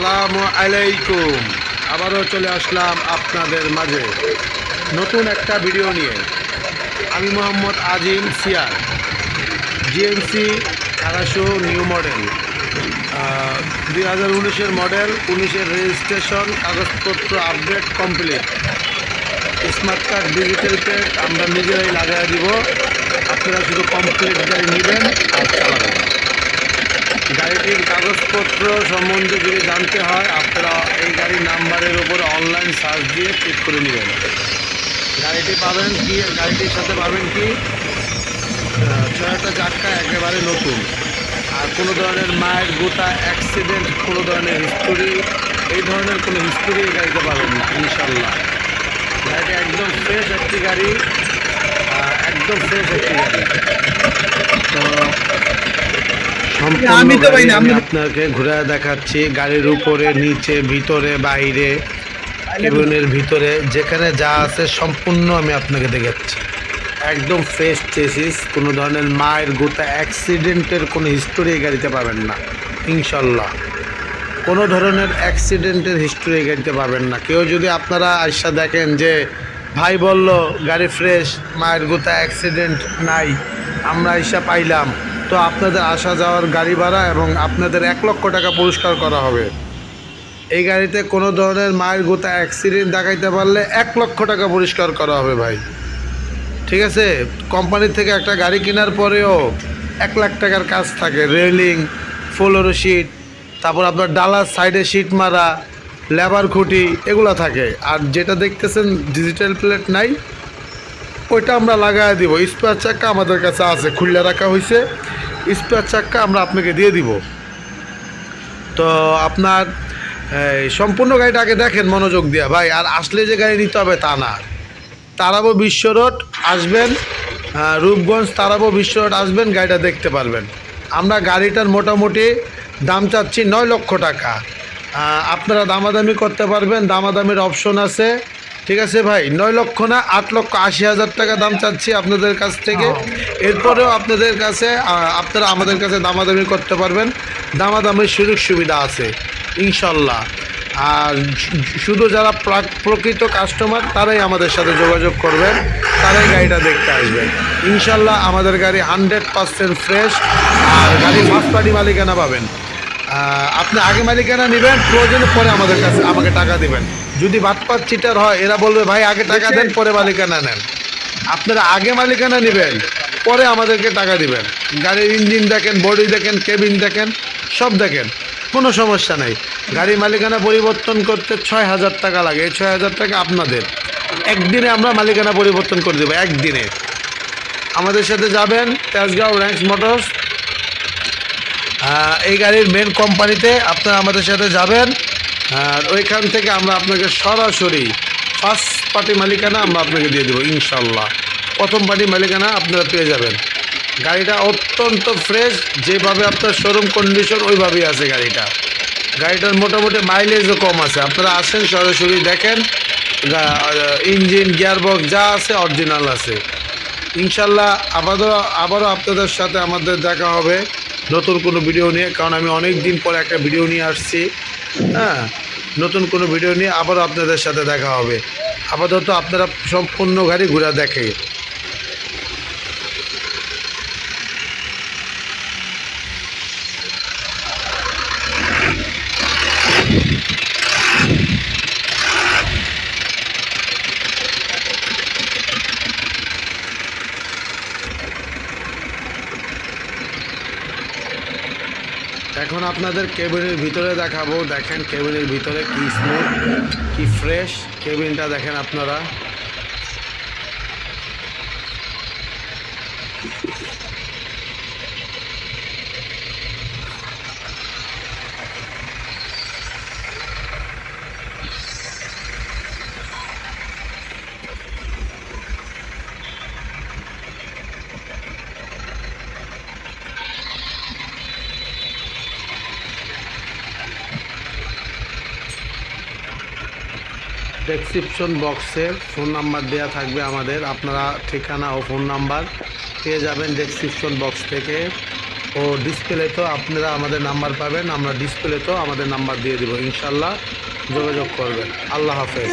আসসালামু আলাইকুম। আবারও চলে আসলাম আপনাদের মাঝে। নতুন একটা ভিডিও নিয়ে। আমি মোহাম্মদ আজিম সিয়ার, জিএমসি আড়াইশো নিউ মডেল। দুই হাজার উনিশের মডেল, উনিশের রেজিস্ট্রেশন, কাগজপত্র update complete. Smart card, digital paid আমরা নিজেরাই লাগাই দিব। আপনারা শুধু কমপ্লিট গাড়ি নেবেন আর চালাবেন। গাড়িটির কাগজপত্র সম্বন্ধে যদি জানতে হয়, আপনারা এই গাড়ির নাম্বারের উপরে অনলাইন সার্চ দিয়ে চেক করে নেবেন। গাড়িটি পাবেন কি? গাড়িটির সাথে পাবেন কি? ছয়টা চাক্কা একেবারে নতুন। আর কোনো ধরনের মায়ের গোটা অ্যাক্সিডেন্ট কোনো ধরনের হিস্টোরি এই ধরনের কোনো হিস্টোরি এই গাড়িতে পাবেন না ইনশাল্লাহ গাড়িটি একদম ফ্রেশ একটি গাড়ি একদম ফ্রেশ একটি গাড়ি। তো আমি তো আপনাকে ঘুরে দেখাচ্ছি গাড়ির উপরে নিচে ভিতরে বাইরে কেবিনের ভিতরে যেখানে যা আছে সম্পূর্ণ আমি আপনাকে দেখাচ্ছি। একদম ফ্রেশ চেসিস কোনো ধরনের মায়ের গোটা অ্যাক্সিডেন্টের কোনো হিস্টোরি এই গাড়িতে পাবেন না ইনশাল্লাহ। কোনো ধরনের অ্যাক্সিডেন্টের হিস্টোরি এই গাড়িতে পাবেন না। কেউ যদি আপনারা আইসা দেখেন যে ভাই বলল গাড়ি ফ্রেশ মায়ের গোটা অ্যাক্সিডেন্ট নাই আমরা আইসা পাইলাম। তো আপনাদের আসা যাওয়ার গাড়ি ভাড়া এবং আপনাদের এক লক্ষ টাকা পুরস্কার করা হবে। এই গাড়িতে কোনো ধরনের মায়ের গোতা অ্যাক্সিডেন্ট দেখাইতে পারলে এক লক্ষ টাকা পুরস্কার করা হবে ভাই। ঠিক আছে? কোম্পানি থেকে একটা গাড়ি কেনার পরেও এক লাখ টাকার কাজ থাকে। রেলিং ফ্লোরো শিট তারপর আপনার ডালার সাইডে শিট মারা লেবার খুঁটি, এগুলো থাকে। আর যেটা দেখতেছেন ডিজিটাল প্লেট নাই, ওইটা আমরা লাগাই দিব। স্পেয়ার চাক্কা আমাদের কাছে আছে, খুললে রাখা হয়েছে স্পেয়ার চাক্কা আমরা আপনাকে দিয়ে দিব। তো আপনার সম্পূর্ণ গাড়িটা আগে দেখেন মনোযোগ দিয়া। ভাই, আর আসলে যে গাড়ি নিতে হবে তা না। তারাবো বিশ্ব রোড, আসবেন রূপগঞ্জ তারাবো বিশ্ব রোড, আসবেন, গাড়িটা দেখতে পারবেন। আমরা গাড়িটার মোটামুটি দাম চাচ্ছি নয় লক্ষ টাকা। আপনারা দামাদামি করতে পারবেন, দামাদামির অপশন আছে। ঠিক আছে ভাই নয় লক্ষ না আট লক্ষ আশি হাজার টাকা দাম চাচ্ছি আপনাদের কাছ থেকে। এরপরেও আপনাদের কাছে আপনারা আমাদের কাছে দামাদামি করতে পারবেন। দামাদামির সুযোগ সুবিধা আছে ইনশাল্লাহ। আর শুধু যারা প্রাক- প্রকৃত কাস্টমার তারাই আমাদের সাথে যোগাযোগ করবেন তারাই গাড়িটা দেখতে আসবেন। ইনশাল্লাহ আমাদের গাড়ি হান্ড্রেড পারসেন্ট ফ্রেশ আর গাড়ি পার্টি মালিকানা পাবেন। আপনি আগে মালিকানা নেবেন প্রয়োজনে পরে আমাদের কাছে আমাকে টাকা দিবেন। যদি বাটপাত চিটার হয় এরা বলবে ভাই আগে টাকা দেন পরে মালিকানা নেন। আপনারা আগে মালিকানা নেবেন পরে আমাদেরকে টাকা দিবেন। গাড়ির ইঞ্জিন দেখেন বডি দেখেন কেবিন দেখেন সব দেখেন। কোনো সমস্যা নাই। গাড়ি মালিকানা পরিবর্তন করতে ছয় হাজার টাকা লাগে। এই ছয় হাজার টাকা আপনাদের। একদিনে আমরা মালিকানা পরিবর্তন করে দেবো একদিনে। আমাদের সাথে যাবেন তেজগাঁও র্যাঙ্কস মোটরস। এই গাড়ির মেন কোম্পানিতে আপনারা আমাদের সাথে যাবেন। আর ওইখান থেকে আমরা আপনাকে সরাসরি ফার্স্ট পার্টি মালিকানা আমরা আপনাকে দিয়ে দেবো, ইনশাল্লাহ। প্রথম পার্টি মালিকানা আপনারা পেয়ে যাবেন। গাড়িটা অত্যন্ত ফ্রেশ যেভাবে আপনার শোরুম কন্ডিশন ওইভাবেই আছে গাড়িটা। গাড়িটার মোটামুটি মাইলেজও কম আছে। আপনারা আসেন, সরাসরি দেখেন। ইঞ্জিন গিয়ারবক্স যা আছে অরিজিনাল আছে। ইনশাল্লাহ আবারও আবারও আপনাদের সাথে আমাদের দেখা হবে। নতুন কোনো ভিডিও নিয়ে, কারণ আমি অনেক দিন পরে একটা ভিডিও নিয়ে আসছি। হ্যাঁ? নতুন কোনো ভিডিও নিয়ে আবার আপনাদের সাথে দেখা হবে। আপাতত আপনারা সম্পূর্ণ গাড়ি ঘোরা দেখে এখন আপনাদের কেবিনের ভিতরে দেখাবো। দেখেন কেবিনের ভিতরে কি স্মুথ কি ফ্রেশ কেবিনটা দেখেন আপনারা। ডেসক্রিপশন বক্সে ফোন নাম্বার দেওয়া থাকবে আমাদের। আপনারা ঠিকানা ও ফোন নাম্বার পেয়ে যাবেন ডেসক্রিপশন বক্স থেকে। ও ডিসপ্লে তো আপনারা আমাদের নাম্বার পাবেন, আমরা ডিসপ্লে তো আমাদের নাম্বার দিয়ে দেবো। ইনশাল্লাহ যোগাযোগ করবেন। আল্লাহ হাফেজ।